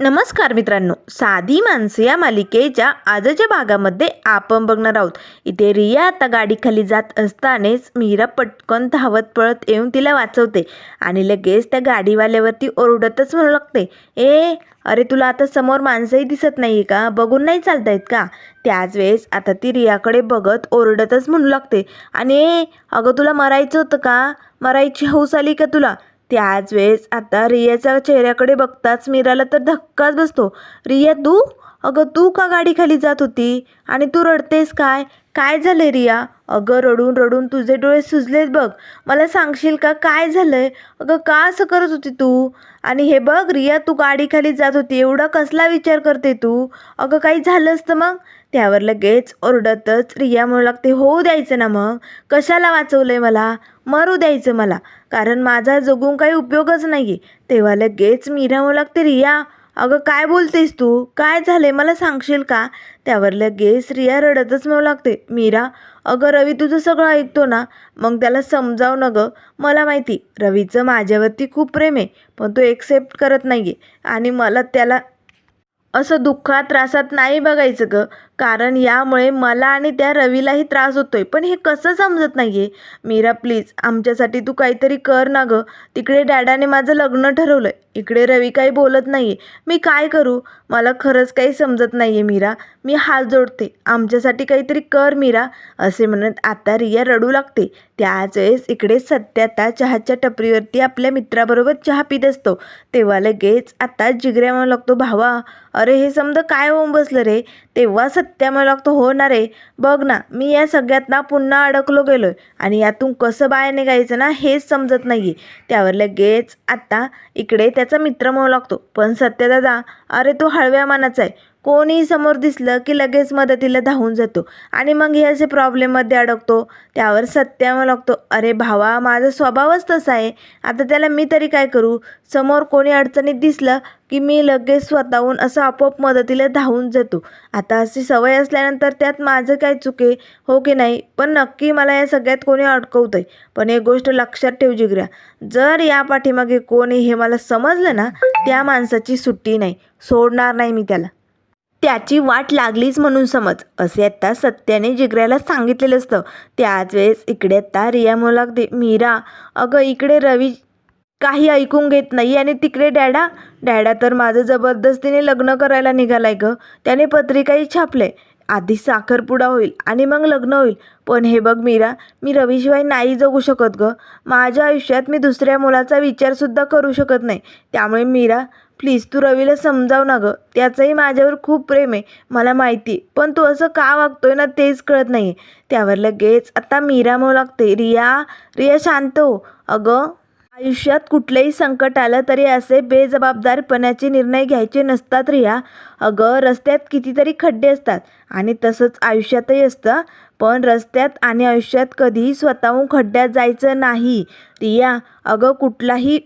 नमस्कार मित्रांनो साधी माणसे या मालिकेच्या आजच्या भागामध्ये आपण बघणार आहोत. इथे रिया आता गाडीखाली जात असतानाच मीरा पटकन धावत पळत येऊन तिला वाचवते आणि लगेच त्या गाडीवाल्यावरती ओरडतच म्हणू लागते ए अरे तुला आता समोर माणसंही दिसत नाही का? बघून नाही चालतायत का? त्याच वेळेस आता ती रियाकडे बघत ओरडतच म्हणू लागते आणि ए अगं तुला मरायचं होतं का? मरायची हौस आली का तुला? त्याच वेळेस आता रियाच्या चेहऱ्याकडे बघताच मीराला तर धक्काच बसतो. रिया तू? अगं तू का गाडीखाली जात होती? आणि तू रडतेस काय? काय झालंय रिया? अगं रडून रडून तुझे डोळे सुजलेत बघ. मला सांगशील का? काय झालंय? अगं का असं करत होती तू? आणि हे बघ रिया तू गाडीखाली जात होती. एवढा कसला विचार करते तू? अगं काही झालं असतं मग? त्यावर लगेच ओरडतच रिया म्हणू लागते होऊ द्यायचं ना मग? कशाला वाचवलंय मला? मरू द्यायचं मला? कारण माझा जगून काही उपयोगच नाही आहे तेव्हा लगेच मीरा म्हणू लागते रिया अगं काय बोलतेस तू? काय झाले मला सांगशील का? त्यावर लगेच रिया रडतच म्हणू लागते मीरा अगं रवी तुझं सगळं ऐकतो ना? मग त्याला समजाव न गं. मला माहिती रवीचं माझ्यावरती खूप प्रेम आहे पण तो एक्सेप्ट करत नाही आहे आणि मला त्याला असं दुःखात त्रासात नाही बघायचं गं. कारण यामुळे मला आणि त्या रवीलाही त्रास होतोय. पण हे कसं समजत नाही आहे मीरा प्लीज आमच्यासाठी तू काहीतरी कर ना गं. तिकडे डॅडाने माझं लग्न ठरवलं आहे इकडे रवी काही बोलत नाही आहे मी काय करू? मला खरंच काही समजत नाही आहे मीरा. मी हात जोडते. आमच्यासाठी काहीतरी कर मीरा. असे म्हणत आता रिया रडू लागते. त्याच वेळेस इकडे सत्य आता चहाच्या टपरीवरती आपल्या मित्राबरोबर चहा पित असतो. तेव्हा लगेच आता जिगऱ्या म्हणू लागतो भावा अरे हे समजा काय होऊन बसलं रे? तेव्हा सत्य त्यामुळे लागतो होणार आहे. बघ ना मी या सगळ्यात ना पुन्हा अडकलो गेलोय आणि यातून कसं बाहेर निघायचं ना हेच समजत नाही त्यावर लगेच आत्ता इकडे त्याचा मित्र म्हणू लागतो. पण सत्य दादा अरे तो हळव्या मानाचा आहे. कोणी समोर दिसलं की लगेच मदतीला धावून जातो आणि मग हे असे प्रॉब्लेममध्ये अडकतो. त्यावर सत्य लागतो. अरे भावा माझा स्वभावच तसा आहे. आता त्याला मी तरी काय करू? समोर कोणी अडचणीत दिसलं की मी लगेच स्वतःहून असं आपोआप मदतीला धावून जातो. आता अशी सवय असल्यानंतर त्यात माझं काय चुके हो की नाही? पण नक्की मला या सगळ्यात कोणी अडकवतं आहे पण एक गोष्ट लक्षात ठेव जिगऱ्या जर या पाठीमागे कोणी हे मला समजलं ना त्या माणसाची सुट्टी नाही. सोडणार नाही मी त्याला. त्याची वाट लागलीच म्हणून समज. असे आत्ता सत्याने जिगऱ्याला सांगितलेलं असतं. त्याच वेळेस इकडे आत्ता रिया म्हणू लागते मीरा अगं इकडे रवी काही ऐकून घेत नाही आणि तिकडे डॅडा? डॅडा तर माझं जबरदस्तीने लग्न करायला निघालाय ग. त्याने पत्रिकाही छापले आधी साखरपुडा होईल आणि मग लग्न होईल. पण हे बघ मीरा मी रवीशिवाय नाही जगू शकत ग. माझ्या आयुष्यात मी दुसऱ्या मुलाचा विचारसुद्धा करू शकत नाही. त्यामुळे मीरा प्लीज तू रवीला समजाव ना गं. त्याचंही माझ्यावर खूप प्रेम आहे मला माहिती पण तू असं का वागतोय ना तेच कळत नाही त्यावर लगेच आता मीरा म्हणू लागते रिया रिया शांत हो. अगं आयुष्यात कुठलंही संकट आलं तरी असे बेजबाबदारपणाचे निर्णय घ्यायचे नसतात रिया. अगं रस्त्यात कितीतरी खड्डे असतात आणि तसंच आयुष्यातही असतं. पण रस्त्यात आणि आयुष्यात कधीही स्वतःहून खड्ड्यात जायचं नाही. रिया अगं कुठलाही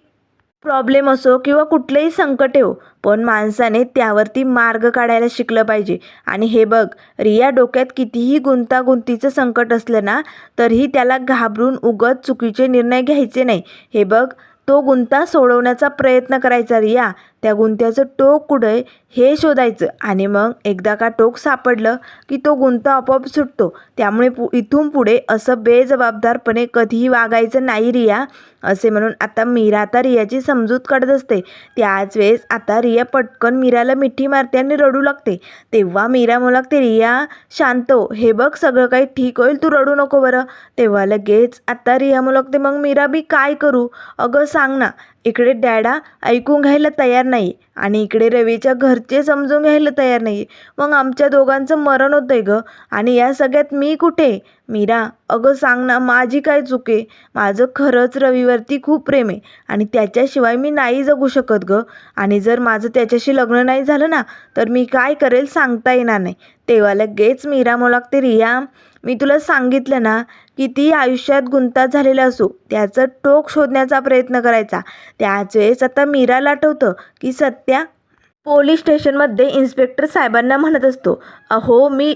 प्रॉब्लेम असो किंवा कुठलेही संकट येऊ पण माणसाने त्यावरती मार्ग काढायला शिकलं पाहिजे. आणि हे बघ रिया डोक्यात कितीही गुंतागुंतीचं संकट असलं ना तरीही त्याला घाबरून उगत चुकीचे निर्णय घ्यायचे नाही. हे बघ तो गुंता सोडवण्याचा प्रयत्न करायचा रिया. त्या गुंत्याचं टोक कुठं आहे हे शोधायचं. आणि मग एकदा का टोक सापडलं की तो गुंता आपोआप सुटतो. त्यामुळे पु इथून पुढे असं बेजबाबदारपणे कधीही वागायचं नाही रिया असे म्हणून आता मीरा आता रियाची समजूत काढत असते. त्याच वेळेस आता रिया पटकन मीराला मिठी मारते आणि रडू लागते. तेव्हा मीरा म्हणू लागते रिया शांत हो. हे. बघ सगळं काही ठीक होईल तू रडू नको बरं. तेव्हा लगेच आता रिया म्हणू लागते मग मीरा मी काय करू? अगं सांग ना. इकडे डॅडा ऐकून घ्यायला तयार नाही आणि इकडे रवीच्या घरचे समजून घ्यायला तयार नाही. मग आमच्या दोघांचं मरण होतं आहे गं. आणि या सगळ्यात मी कुठे? मीरा अगं सांग ना माझी काय चुके माझं खरंच रवीवरती खूप प्रेम आहे आणि त्याच्याशिवाय मी नाही जगू शकत गं. आणि जर माझं त्याच्याशी लग्न नाही झालं ना तर मी काय करेल सांगता येणार नाही. तेव्हा लगेच मीरा मला लागते रिया मी तुला सांगितलं ना किती आयुष्यात गुंता झालेला असो त्याचं टोक शोधण्याचा प्रयत्न करायचा. त्याच वेळेस आता मीराला आठवतं की सत्या पोलीस स्टेशनमध्ये इन्स्पेक्टर साहेबांना म्हणत असतो अहो मी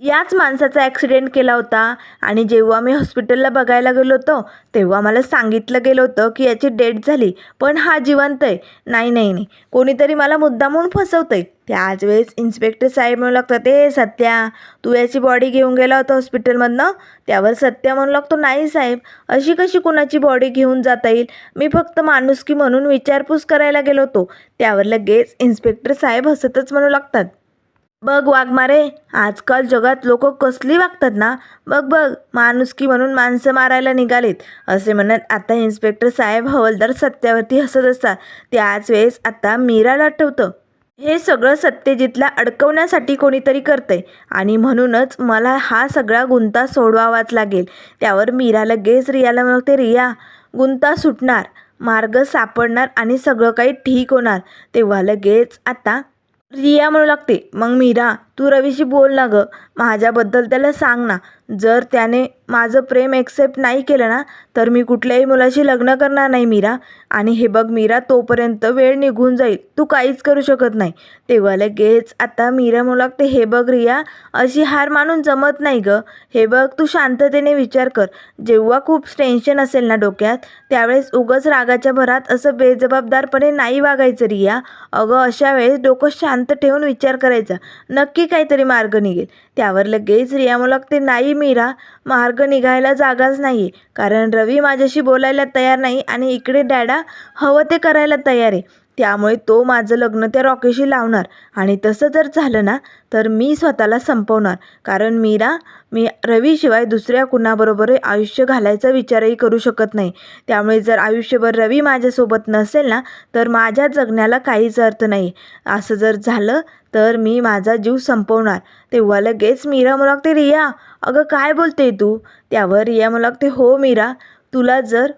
याच माणसाचा ॲक्सिडेंट केला होता. आणि जेव्हा मी हॉस्पिटलला बघायला गेलो होतो तेव्हा मला सांगितलं गेलं होतं की याची डेट झाली. पण हा जिवंत आहे. नाही नाही नाही. कोणीतरी मला मुद्दा म्हणून फसवतं आहे त्याच वेळेस इन्स्पेक्टर साहेब म्हणू लागतात ए सत्या तू याची बॉडी घेऊन गेला होता हॉस्पिटलमधनं त्यावर सत्या म्हणू लागतो नाही साहेब. अशी कशी कुणाची बॉडी घेऊन जाता येईल? मी फक्त माणुसकी म्हणून विचारपूस करायला गेलो होतो. त्यावर लगेच इन्स्पेक्टर साहेब हसतच म्हणू लागतात. बघ वाघमारे आजकाल जगात लोक कसली वागतात ना? बघ बघ माणुसकी म्हणून माणसं मारायला निघालेत. असे म्हणत आता इन्स्पेक्टर साहेब हवलदार सत्यावरती हसत असतात. त्याच वेळेस आता मीराला आठवतं. हे सगळं सत्यजितला अडकवण्यासाठी कोणीतरी करतंय. आणि म्हणूनच मला हा सगळा गुंता सोडवावाच लागेल. त्यावर मीरा लगेच रियाला म्हणते रिया गुंता सुटणार. मार्ग सापडणार आणि सगळं काही ठीक होणार. तेव्हा लगेच आता रिया म्हणू लागते. मग मीरा. तू रवीशी बोल ना गं. माझ्याबद्दल त्याला सांग ना. जर त्याने माझं प्रेम एक्सेप्ट नाही केलं ना तर मी कुठल्याही मुलाशी लग्न करणार नाही मीरा. आणि हे बघ मीरा तोपर्यंत वेळ निघून जाईल. तू काहीच करू शकत नाही. तेव्हा लगेच आता मीरा म्हणू ते हे बघ रिया अशी हार मानून जमत नाही गं. हे बघ तू शांततेने विचार कर. जेव्हा खूप टेन्शन असेल ना डोक्यात त्यावेळेस उगच रागाच्या भरात असं बेजबाबदारपणे नाही वागायचं रिया. अगं अशा वेळेस डोकं शांत ठेवून विचार करायचा. नक्की काहीतरी मार्ग निघेल. त्यावर लगेच रिया म्हणू नाही मीरा मार्ग निघायला जागाच नाही आहे कारण रवी माझ्याशी बोलायला तयार नाही आणि इकडे डॅडा हवं ते करायला तयार आहे. त्यामुळे तो माझं लग्न त्या रॉकेशी लावणार. आणि तसं जर झालं ना तर मी स्वतःला संपवणार. कारण मीरा मी रवीशिवाय दुसऱ्या कुणाबरोबर आयुष्य घालायचा विचारही करू शकत नाही. त्यामुळे जर आयुष्यभर रवी माझ्यासोबत नसेल ना तर माझ्या जगण्याला काहीच अर्थ नाही. असं जर झालं तर मी माझा जीव संपवणार. तेव्हा लगेच मीरा मुलागते रिया अगं काय बोलते तू? त्यावर रिया मुलागते हो मीरा तुला जर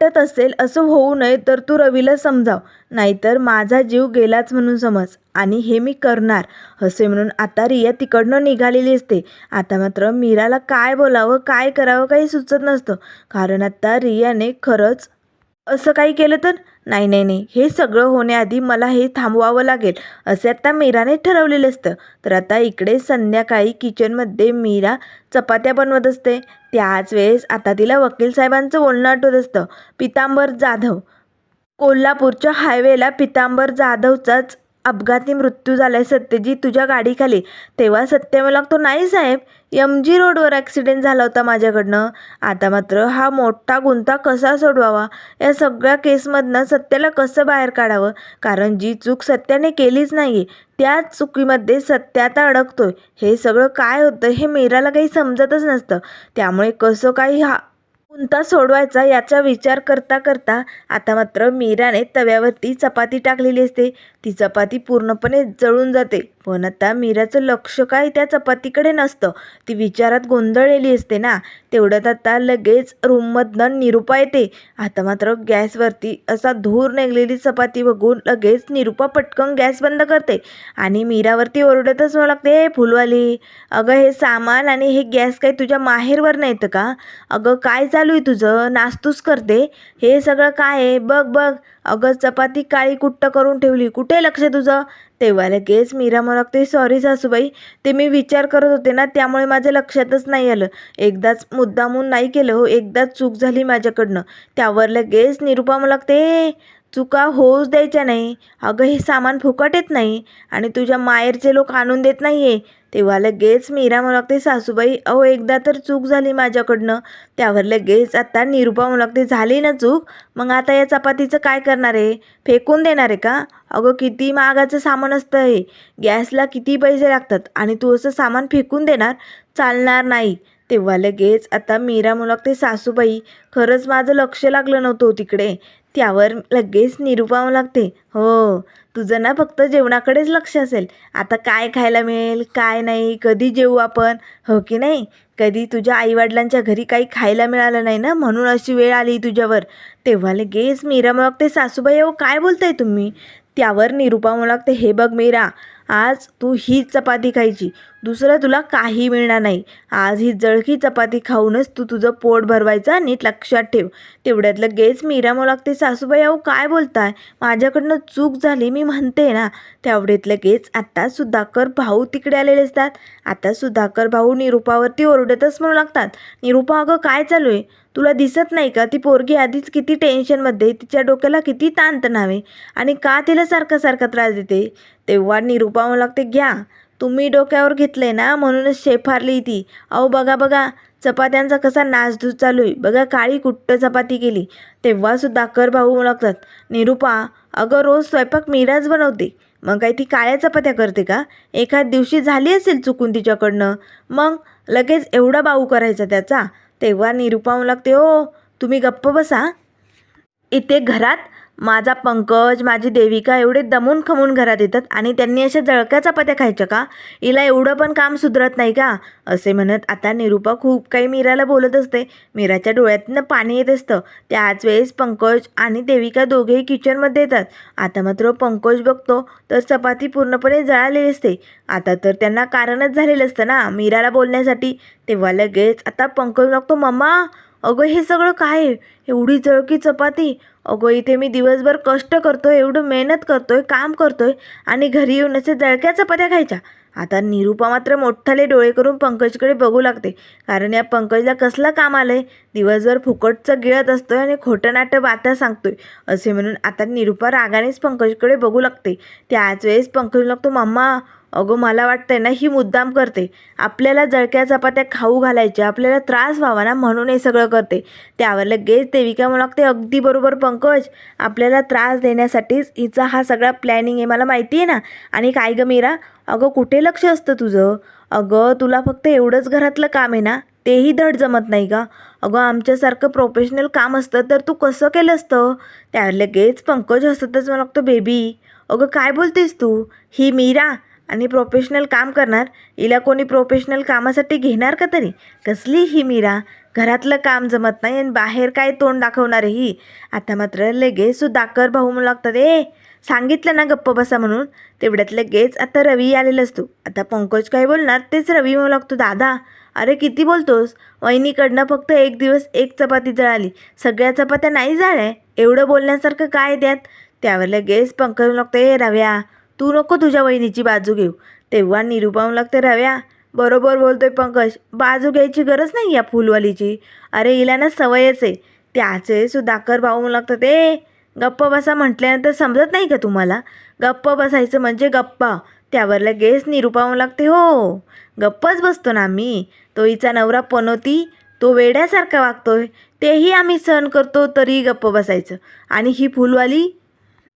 वाटत असेल असं होऊ नये तर तू रवीला समजाव. नाहीतर माझा जीव गेलाच म्हणून समज. आणि हे मी करणार असे म्हणून आता रिया तिकडनं निघालेली असते. आता मात्र मीराला काय बोलावं काय करावं काही सुचत नसतं. कारण आता रियाने खरंच असं काही केलं तर? नाही नाही नाही. हे सगळं होण्याआधी मला हे थांबवावं लागेल. असे आता मीराने ठरवलेलं असतं. तर आता इकडे संध्याकाळी किचनमध्ये मीरा चपात्या बनवत असते. त्याच वेळेस आता तिला वकील साहेबांचं बोलणं आठवत असतं. पितांबर जाधव. कोल्हापूरच्या हायवेला पितांबर जाधवचाच अपघाती मृत्यू झाला आहे सत्यजी तुझ्या गाडीखाली. तेव्हा सत्य मला लागतो नाही साहेब एम जी रोडवर ॲक्सिडेंट झाला होता माझ्याकडनं. आता मात्र हा मोठा गुंता कसा सोडवावा? या सगळ्या केसमधनं सत्याला कसं बाहेर काढावं? कारण जी चूक सत्याने केलीच नाही आहे त्याच चुकीमध्ये सत्य आता अडकतोय. हे सगळं काय होतं हे मीराला काही समजतच नसतं. त्यामुळे कसं काही हा कोणता सोडवायचा याचा विचार करता करता आता मात्र मीराने तव्यावरती चपाती टाकलेली असते. ती चपाती पूर्णपणे जळून जाते. पण आता मीराचं लक्ष काय त्या चपातीकडे नसतं. ती विचारात गोंधळलेली असते ना. तेवढ्यात आता लगेच रूममधनं निरुपा येते. आता मात्र गॅसवरती असा धूर निघलेली चपाती बघून लगेच निरुपा पटकन गॅस बंद करते. आणि मीरावरती ओरडतच मला लागते हे फुलवाली अगं हे सामान आणि हे गॅस काही तुझ्या माहेरवरनं येतं का? अगं काय चालू आहे तुझं? नास्तूस करते. हे सगळं काय आहे? बघ बघ. अगं चपाती काळी कुट्ट करून ठेवली. कुठे लक्ष तुझं? तेव्हा लगेच मीरा मला लागते सॉरी सासूबाई. ते मी विचार करत होते ना त्यामुळे माझ्या लक्षातच नाही आलं. एकदाच मुद्दामून नाही केलं हो एकदाच चूक झाली माझ्याकडनं. त्यावर लगेच निरुपा मला लागते चुका होऊच द्यायच्या नाही. अगं हे सामान फुकट येत नाही. आणि तुझ्या माहेरचे लोक आणून देत नाही आहे तेव्हा लगेच मीरा मला लागते सासूबाई अहो एकदा तर चूक झाली माझ्याकडनं. त्यावर लगेच आत्ता निरुपा मला लागते झाली ना चूक? मग आता या चपातीचं काय करणार आहे? फेकून देणार आहे का? अगं किती महागाचं सामान असतं हे. गॅसला किती पैसे लागतात? आणि तू असं सामान फेकून देणार? चालणार नाही. तेव्हा लगेच आता मीरा मला लागते सासूबाई खरंच माझं लक्ष लागलं नव्हतं हो तिकडे. त्यावर लगेच निरुपा लागते. हो तुझं ना फक्त जेवणाकडेच लक्ष असेल. आता काय खायला मिळेल काय नाही कधी जेवू आपण? हो की नाही? कधी तुझ्या आईवडिलांच्या घरी काही खायला मिळालं नाही ना? म्हणून अशी वेळ आली तुझ्यावर. तेव्हा लगेच मीरा मला लागते सासूबाई अहो काय बोलताय तुम्ही? त्यावर निरुपा मला लागते हे बघ मीरा आज तू हीच चपाती खायची. दुसरं तुला काही मिळणार नाही. आज ही जळखी चपाती खाऊनच तू तुझं पोट भरवायचं नीट लक्षात ठेव. तेवढ्यात लगेच मीरा मला लागते सासूबाई अहो काय बोलताय? माझ्याकडनं चूक झाली मी म्हणते ना. तेवढ्यात लगेच आता सुधाकर भाऊ तिकडे आलेले असतात. आता सुधाकर भाऊ निरुपावरती ओरडतच म्हणू लागतात. निरुपा अगं काय चालू आहे? तुला दिसत नाही का? ती पोरगी आधीच किती टेन्शनमध्ये तिच्या डोक्याला किती ताणतणाव आहे आणि का तिला सारखा सारखा त्रास देते? तेव्हा निरुपा म्हणू लागते घ्या. तुम्ही डोक्यावर घेतले ना म्हणूनच शेफारली ती. अहो बघा बघा. चपात्यांचा कसा नासधूस चालू आहे. बघा काळी कुट्ट चपाती केली. तेव्हासुद्धा कर भाऊ लागतात निरुपा अगं रोज स्वयंपाक मीराच बनवते. मग काय ती काळ्या चपात्या करते का? एखाद दिवशी झाली असेल चुकून तिच्याकडनं. मग लगेच एवढा बाऊ करायचा त्याचा. तेव्हा निरुपा लागते हो तुम्ही गप्प बसा. इथे घरात माझा पंकज माझी देविका एवढे दमून खमून घरात येतात आणि त्यांनी अशा जळक्या चपात्या खायच्या का? हिला एवढं पण काम सुधरत नाही का? असे म्हणत आता निरुपा खूप काही मीराला बोलत असते. मीराच्या डोळ्यातनं पाणी येत असतं. त्याच वेळेस पंकज आणि देविका दोघेही किचनमध्ये येतात. आता मात्र पंकज बघतो तर चपाती पूर्णपणे जळालेली असते. आता तर त्यांना कारणच झालेलं असतं ना मीराला बोलण्यासाठी. तेव्हा लगेच आता पंकज लागतो मम्मा अगं हे सगळं काय? एवढी जळकी चपाती? अगं इथे मी दिवसभर कष्ट करतोय एवढं मेहनत करतोय काम करतोय आणि घरी येऊन असे जळक्या चपात्या खायच्या. आता निरुपा मात्र मोठाले डोळे करून पंकजकडे बघू लागते कारण या पंकजला कसलं काम आलंय? दिवसभर फुकटचं गिळत असतोय आणि खोटं नाटं बाता सांगतोय असे म्हणून आता निरुपा रागानेच पंकजकडे बघू लागते. त्याच वेळेस पंकज लागतो मम्मा अगं मला वाटतंय ना ही मुद्दाम करते. आपल्याला जळक्या चपात्या खाऊ घालायच्या आपल्याला त्रास व्हावा ना म्हणून हे सगळं करते. त्यावर लगेच देविका मला लागते अगदी बरोबर पंकज. आपल्याला त्रास देण्यासाठीच हिचा हा सगळा प्लॅनिंग आहे मला माहिती आहे ना. आणि काय गं मीरा? अगं कुठे लक्ष असतं तुझं? अगं तुला फक्त एवढंच घरातलं काम आहे ना तेही धड जमत नाही का? अगं आमच्यासारखं प्रोफेशनल काम असतं तर तू कसं केलं असतं? त्यावर लगेच पंकज हसतच मला लागतो बेबी अगं काय बोलतेस तू? ही मीरा आणि प्रोफेशनल काम करणार हिला कोणी प्रोफेशनल कामासाठी घेणार का तरी? कसली ही मीरा घरातलं काम जमत नाही आणि बाहेर काय तोंड दाखवणार आहे ही? आता मात्र लगेच सुधाकर भाऊ म्हणू लागतात ए सांगितलं ना गप्प बसा म्हणून? तेवढ्यात लगेच आता रवी आलेला असतो आता पंकज काय बोलणार? तेच रवी म्हणू लागतो दादा अरे किती बोलतोस? वहिनीकडनं फक्त एक दिवस एक चपाती जळाली. सगळ्या चपात्या नाही जाळ्या एवढं बोलण्यासारखं काय द्यात त्यावर लगेच पंकज म्हणू लागतो ए रव्या तू नको तुझ्या वहिनीची बाजू घेऊ. तेव्हा निरुपा लागते रव्या बरोबर बोलतोय पंकज. बाजू घ्यायची गरज नाही या फुलवालीची. अरे हिला ना सवयच आहे. त्याचे सुधाकर भाऊ लागतं लागतात ए गप्प बसा म्हटल्यानंतर समजत नाही का तुम्हाला? गप्प बसायचं म्हणजे गप्पा. त्यावर लगेच निरुपावून लागते हो गप्पच बसतो ना आम्ही. तो हिचा नवरा पनोती तो वेड्यासारखा वागतोय. तेही आम्ही सहन करतो तरी गप्प बसायचं. आणि ही फुलवाली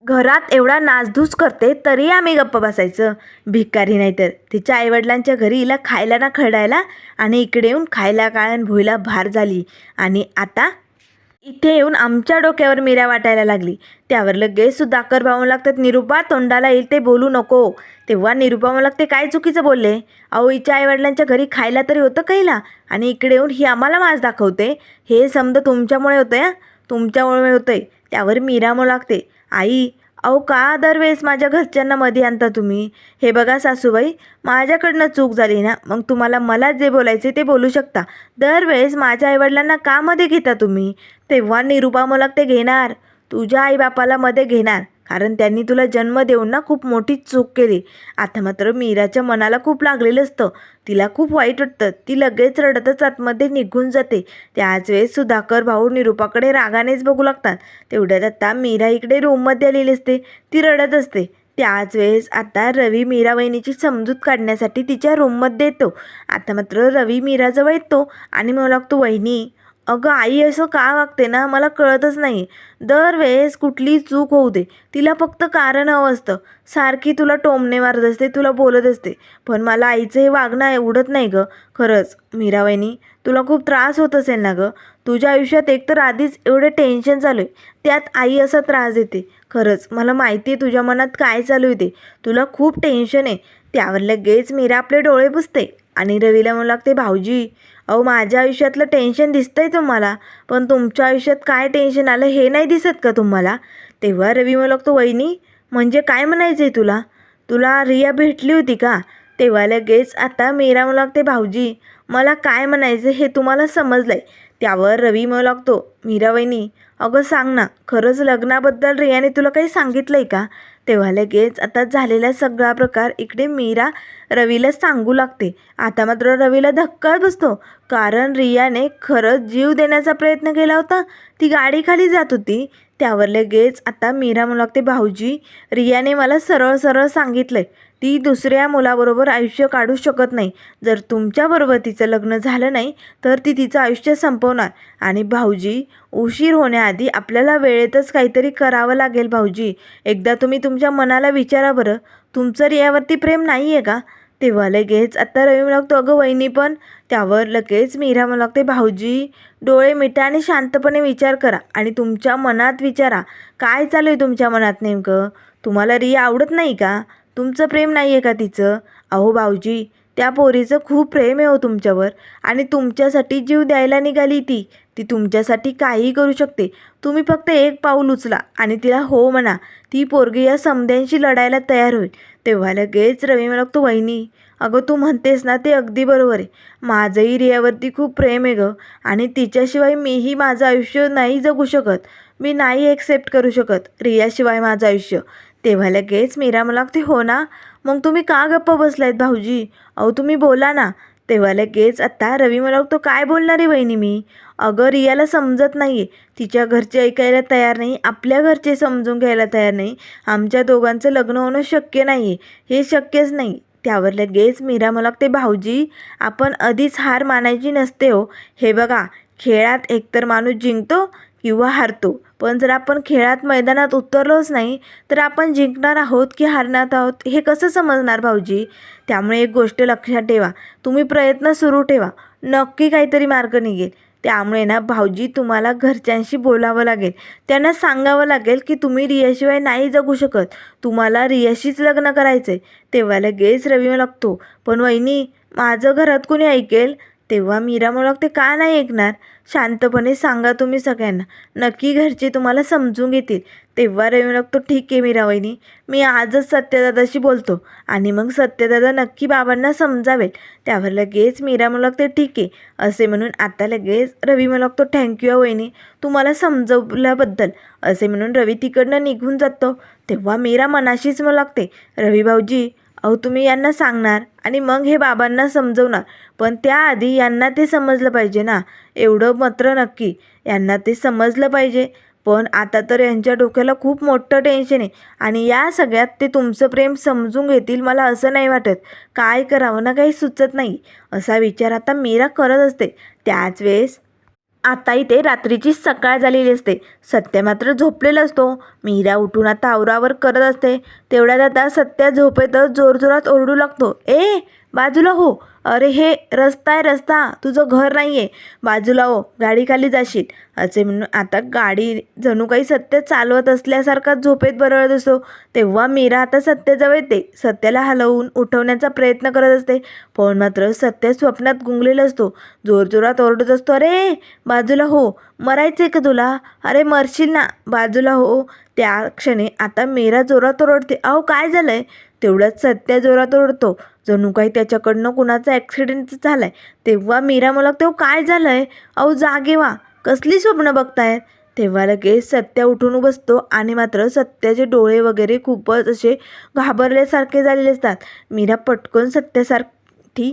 घरात एवढा नासधूस करते तरी आम्ही गप्प बसायचं. भिकारी नाही तर तिच्या आईवडिलांच्या घरी हिला खायला ना खरडायला आणि इकडे येऊन खायला काळण भुईला भार झाली. आणि आता इथे येऊन आमच्या डोक्यावर मिऱ्या वाटायला लागली. त्यावर लगेच सुधाकर भाऊ लागतात निरुपा तोंडाला येईल ते बोलू नको. तेव्हा निरुपा मला लागते काय चुकीचं बोलले? अहो हिच्या आईवडिलांच्या घरी खायला तरी होतं कैला आणि इकडे येऊन ही आम्हाला मास दाखवते? हे समजा तुमच्यामुळे होतं आहे तुमच्यामुळे होतंय. त्यावर मीरा म्हणू लागते आई अहो का दरवेळेस माझ्या घरच्यांना मध्ये आणता तुम्ही? हे बघा सासूबाई माझ्याकडनं चूक झाली ना मग तुम्हाला मला जे बोलायचे ते बोलू शकता. दरवेळेस माझ्या आईवडिलांना का मध्ये घेता तुम्ही? तेव्हा निरुपा मला ते घेणार. तुझ्या आईबापाला मध्ये घेणार. कारण त्यांनी तुला जन्म देऊन ना खूप मोठी चूक केली. आता मात्र मीराच्या मनाला खूप लागलेलं असतं. तिला खूप वाईट वाटतं. ती लगेच रडतच आतमध्ये निघून जाते. त्याच वेळेस सुधाकर भाऊ निरुपाकडे रागानेच बघू लागतात. तेवढ्यात आता मीरा इकडे रूममध्ये आलेली असते. ती रडत असते. त्याच वेळेस आता रवी मीरा वहिनीची समजूत काढण्यासाठी तिच्या रूममध्ये येतो. आता मात्र रवी मीराजवळ येतो आणि म्हणू लागतो वहिनी अगं आई असं का वागते ना? मला कळतच नाही. दरवेळेस कुठली चूक होऊ दे. तिला फक्त कारण हवं असतं. सारखी तुला टोमणे मारत असते तुला बोलत असते. पण मला आईचं हे वागणं उडत नाही गं. खरंच मीराबाईनी तुला खूप त्रास होत असेल ना गं? तुझ्या आयुष्यात एकतर आधीच एवढं टेन्शन चालू आहे. त्यात आई असा त्रास देते. खरंच मला माहिती आहे तुझ्या मनात काय चालू आहे ते. तुला खूप टेन्शन आहे. त्यावर लगेच मीरा आपले डोळे पुसते. आणि रवीला म्हणू लागते भाऊजी अहो माझ्या आयुष्यातलं टेन्शन दिसतं आहे तुम्हाला पण तुमच्या आयुष्यात काय टेन्शन आलं हे नाही दिसत का तुम्हाला? तेव्हा रवी मला लागतो वहिनी म्हणजे काय म्हणायचं आहे तुला? तुला रिया भेटली होती का? तेव्हा लगेच आता मीरा मला लागते भाऊजी मला काय म्हणायचं हे तुम्हाला समजलं आहे त्यावर रवी म्हणू लागतो मीरा वहिनी अगं सांग ना खरंच लग्नाबद्दल रियाने तुला काही सांगितलं आहे का? तेव्हा लगेच आता झालेला सगळा प्रकार इकडे मीरा रवीला सांगू लागते. आता मात्र रवीला धक्का बसतो. कारण रियाने खरंच जीव देण्याचा प्रयत्न केला होता. ती गाडी खाली जात होती. त्यावर लगेच आता मीरा म्हणू लागते भाऊजी रियाने मला सरळ सरळ सांगितलंय. ती दुसऱ्या मुलाबरोबर आयुष्य काढू शकत नाही. जर तुमच्याबरोबर तिचं लग्न झालं नाही तर ती तिचं आयुष्य संपवणार. आणि भाऊजी उशीर होण्याआधी आपल्याला वेळेतच काहीतरी करावं लागेल भाऊजी. एकदा तुम्ही तुमच्या मनाला विचारा बरं. तुमचं रियावरती प्रेम नाही आहे का? तेव्हा लगेच आत्ता रवी म्हणू लागतो. अगं वहिनी पण. त्यावर लगेच मीरा म्हणू लागते भाऊजी डोळे मिटा आणि शांतपणे विचार करा आणि तुमच्या मनात विचारा. काय चालू आहे तुमच्या मनात नेमकं? तुम्हाला रिया आवडत नाही का? तुमचं प्रेम नाही आहे का तिचं? अहो भाऊजी त्या पोरीचं खूप प्रेम आहे हो तुमच्यावर. आणि तुमच्यासाठी जीव द्यायला निघाली ती. ती तुमच्यासाठी काहीही करू शकते. तुम्ही फक्त एक पाऊल उचला आणि तिला हो म्हणा. ती पोरगी या समद्यांशी लढायला तयार होईल. तेव्हा लगेच रवी मला तो वहिनी अगं तू म्हणतेस ना ते अगदी बरोबर आहे. माझंही रियावरती खूप प्रेम आहे गं. आणि तिच्याशिवाय मीही माझं आयुष्य नाही जगू शकत. मी नाही एक्सेप्ट करू शकत. रियाशिवाय माझं आयुष्य. तेव्हा लगेच मीरा मला लागते हो ना मग तुम्ही का गप्प बसलायत भाऊजी? अहो तुम्ही बोला ना. तेव्हा लगेच आत्ता रवी मला तो काय बोलणार आहे बहिणी मी? अगं रियाला समजत नाही आहे तिच्या घरचे ऐकायला तयार नाही आपल्या घरचे समजून घ्यायला तयार नाही. आमच्या दोघांचं लग्न होणं शक्य नाही आहे हे शक्यच नाही. त्यावर लगेच मीरा मला ते भाऊजी आपण आधीच हार मानायची नसते हो. हे बघा खेळात एकतर माणूस जिंकतो किंवा हारतो. पण जर आपण खेळात मैदानात उतरलोच नाही तर आपण जिंकणार आहोत की हारणार आहोत हे कसं समजणार भाऊजी? त्यामुळे एक गोष्ट लक्षात ठेवा. तुम्ही प्रयत्न सुरू ठेवा. नक्की काहीतरी मार्ग निघेल. त्यामुळे ना भाऊजी तुम्हाला घरच्यांशी बोलावं लागेल. त्यांना सांगावं लागेल की तुम्ही रियाशिवाय नाही जगू शकत. तुम्हाला रियाशीच लग्न करायचं आहे तेव्हा लगेच रवी लागतो पण वहिनी माझं घरात कोणी ऐकेल? तेव्हा मीरा म्हणू ते का नाही ऐकणार? शांतपणे सांगा तुम्ही सगळ्यांना. नक्की घरचे तुम्हाला समजून घेतील. तेव्हा रवी लागतो ठीक आहे मीरा वहिनी. मी आजच सत्यदादाशी बोलतो आणि मग सत्यदादा नक्की बाबांना समजावेल. त्यावर लगेच मीरा म्हणू लागते ठीक आहे. असे म्हणून आता लगेच रवी म्हणू लागतो थँक्यू वहिनी. तुम्हाला समजवल्याबद्दल. असे म्हणून रवी तिकडनं निघून जातो. तेव्हा मीरा मनाशीच म्हणू लागते रवी भाऊजी अहो तुम्ही यांना सांगणार आणि मग हे बाबांना समजवणार. पण त्याआधी यांना ते समजलं पाहिजे ना. एवढं मात्र नक्की. यांना ते समजलं पाहिजे. पण आता तर यांच्या डोक्याला खूप मोठं टेन्शन आहे. आणि या सगळ्यात ते तुमचं प्रेम समजून घेतील मला असं नाही वाटत. काय करावं ना काही सुचत नाही. असा विचार आता मीरा करत असते. त्याच वेळेस आता इथे रात्रीची सकाळ झालेली असते. सत्य मात्र झोपलेला असतो. मीरा उठून आता आवरावर करत असते. तेवढ्यात आता सत्या झोपेतच जोरजोरात ओरडू लागतो. ए बाजूला हो. अरे हे रस्ता आहे रस्ता तुझं घर नाही आहे बाजूला हो गाडी खाली जाशील. असे म्हणून आता गाडी जणू काही सत्य चालवत असल्यासारखा झोपेत बरळत असतो. तेव्हा मीरा आता सत्याजवळ येते. सत्याला हलवून उठवण्याचा प्रयत्न करत असते. पण मात्र सत्य स्वप्नात गुंगलेला असतो. जोरजोरात ओरडत असतो अरे बाजूला हो. मरायचं आहे का तुला? अरे मरशील ना. बाजूला हो. त्या क्षणी आता मीरा जोरात ओरडते. अहो काय झालं आहे तेवढ्यात सत्या जोरात ओरडतो. जणू काही त्याच्याकडनं कुणाचा ॲक्सिडेंट झाला आहे तेव्हा मीरा मला तेव्हा काय झालं आहे अहो जागे वा कसली स्वप्न बघतायत तेव्हा लगेच सत्या उठून बसतो आणि मात्र सत्याचे डोळे वगैरे खूपच असे घाबरल्यासारखे झालेले असतात. मीरा पटकन सत्यासारखी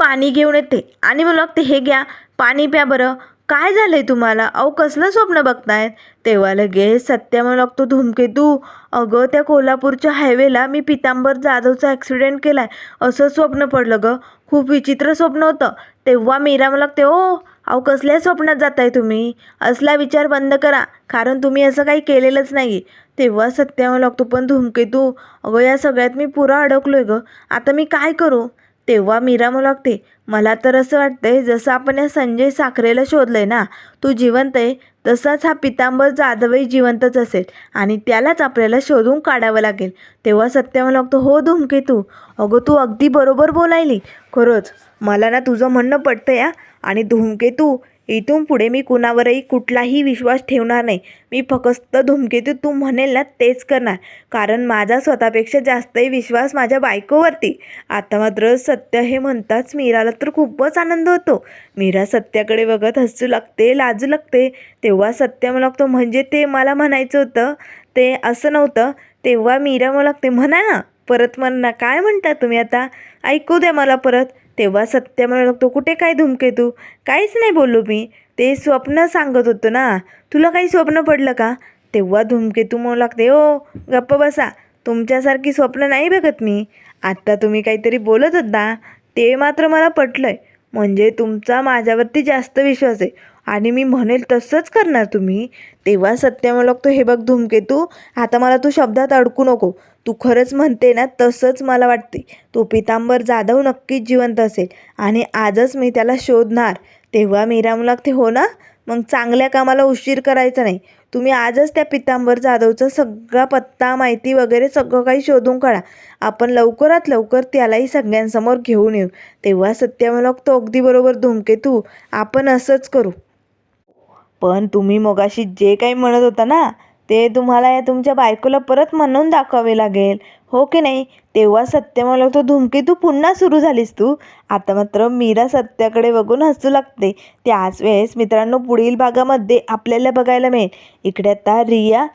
पाणी घेऊन येते आणि मला लागते हे घ्या पाणी प्या बरं. काय झालंय तुम्हाला? अहो कसलं स्वप्न बघतायत? तेव्हा लगेच सत्या म्हणू लागतो धूमकेतू अगं त्या कोल्हापूरच्या हायवेला मी पितांबर जाधवचा ॲक्सिडेंट केला आहे असं स्वप्न पडलं गं. खूप विचित्र स्वप्न होतं. तेव्हा मीरा मला लागते ओ अहो कसल्या स्वप्नात जाताय तुम्ही? असला विचार बंद करा. कारण तुम्ही असं काही केलेलंच नाही. तेव्हा सत्या लागतो पण धूमकेतू अगं या सगळ्यात मी पुरा अडकलो आहे गं. आता मी काय करू? तेव्हा मीरा मला लागते मला तर असं वाटतंय जसं आपण या संजय साखरेला शोधलंय ना तो जिवंत आहे तसाच हा पितांबर जाधवही जिवंतच असेल. आणि त्यालाच आपल्याला शोधून काढावं लागेल. तेव्हा सत्य मला लागतो हो धूमकेतू अगं तू अगदी बरोबर बोलायली. खरंच मला ना तुझं म्हणणं पडतं या आणि धूमकेतू इथून पुढे मी कुणावरही कुठलाही विश्वास ठेवणार नाही. मी फक्त धूमकेतू तू म्हणेल ना तेच करणार. कारण माझा स्वतःपेक्षा जास्तही विश्वास माझ्या बायकोवरती. आता मात्र सत्य हे म्हणताच मीराला तर खूपच आनंद होतो. मीरा सत्याकडे बघत हसू लागते लाजू लागते. तेव्हा सत्य मला लागतो म्हणजे ते मला म्हणायचं होतं. ते असं नव्हतं. तेव्हा मीरा मला लागते म्हणा ना परत म्हणा काय म्हणता तुम्ही आता? ऐकू द्या मला परत. तेव्हा सत्य म्हणू लागतो कुठे काय धुमकेतू काहीच नाही बोललो मी. ते स्वप्न सांगत होतो ना. तुला काही स्वप्न पडलं का? तेव्हा धुमकेतू म्हणू लागते ओ गप्प बसा. तुमच्यासारखी स्वप्न नाही बघत मी. आत्ता तुम्ही काहीतरी बोलत होता. ते मात्र मला पटलं आहे म्हणजे तुमचा माझ्यावरती जास्त विश्वास आहे. आणि मी म्हणेल तसंच करणार तुम्ही. तेव्हा सत्य लागतो हे बघ धूमकेतू आता मला तू शब्दात अडकू नको. तू खरंच म्हणते ना तसंच मला वाटते. तो पितांबर जाधव नक्कीच जिवंत असेल. आणि आजच मी त्याला शोधणार. तेव्हा मीरा मला हो ना? मग चांगल्या कामाला उशीर करायचा नाही. तुम्ही आजच त्या पितांबर जाधवचा सगळा पत्ता माहिती वगैरे सगळं काही शोधून काढा. आपण लवकरात लवकर त्यालाही सगळ्यांसमोर घेऊन येऊ. तेव्हा सत्य मला अगदी बरोबर धुमकेतू आपण असंच करू. पण तुम्ही मगाशी जे काही म्हणत होता ना ते तुम्हाला या तुमच्या बायकोला परत म्हणून दाखवावे लागेल. हो की नाही? तेव्हा सत्य मला तो धुमकेतू पुन्हा सुरू झालीस तू. आता मात्र मीरा सत्याकडे बघून हसू लागते. त्याच वेळेस मित्रांनो पुढील भागामध्ये आपल्याला बघायला मिळेल. इकडे आता रिया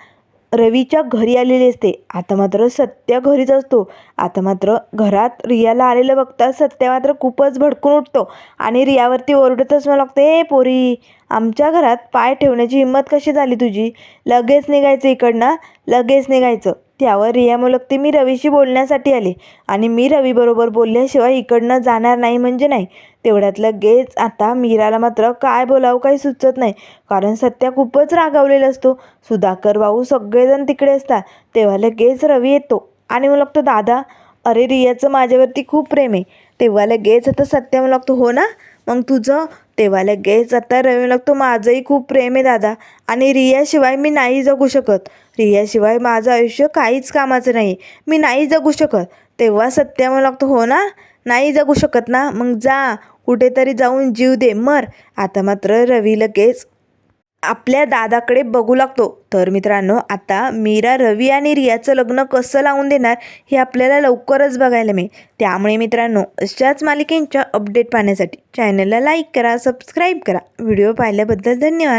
रवीच्या घरी आलेली असते. आता मात्र सत्य घरीच असतो. आता मात्र घरात रियाला आलेलं बघता सत्य मात्र खूपच भडकून उठतो आणि रियावरती ओरडतच मला लागतं हे पोरी आमच्या घरात पाय ठेवण्याची हिंमत कशी झाली तुझी? लगेच निघायचं इकडनं लगेच निघायचं. त्यावर रिया मुलगते मी रवीशी बोलण्यासाठी आले. आणि मी रवीबरोबर बोलल्याशिवाय इकडनं जाणार नाही म्हणजे नाही. तेवढ्यातलं गेच आता मीराला मात्र काय बोलावं काही सुचत नाही. कारण सत्या खूपच रागावलेला असतो. सुधाकर भाऊ सगळेजण तिकडे असतात. तेव्हा लगेच रवी येतो. आणि मला लागतो दादा अरे रियाचं माझ्यावरती खूप प्रेम आहे. तेव्हा लगेच आता सत्य मला लागतो हो ना? मग तुझं तेव्हा लगेच आता रवी लागतो माझंही खूप प्रेम आहे दादा. आणि रियाशिवाय मी नाही जगू शकत. रियाशिवाय माझं आयुष्य काहीच कामाचं नाही. मी नाही जगू शकत. तेव्हा सत्य मला लागतो हो ना? नाही जगू शकत ना? मग जा. कुठेतरी जाऊन जीव दे. मर. आता मात्र रवी लगेच आपल्या दादाकडे बघू लागतो. तर मित्रांनो आता मीरा रवी आणि रियाचं लग्न कसं लावून देणार हे आपल्याला लवकरच बघायला मिळेल. त्यामुळे मित्रांनो अशाच मालिकेंच्या अपडेट पाहण्यासाठी चॅनलला लाईक करा सबस्क्राईब करा. व्हिडिओ पाहिल्याबद्दल धन्यवाद.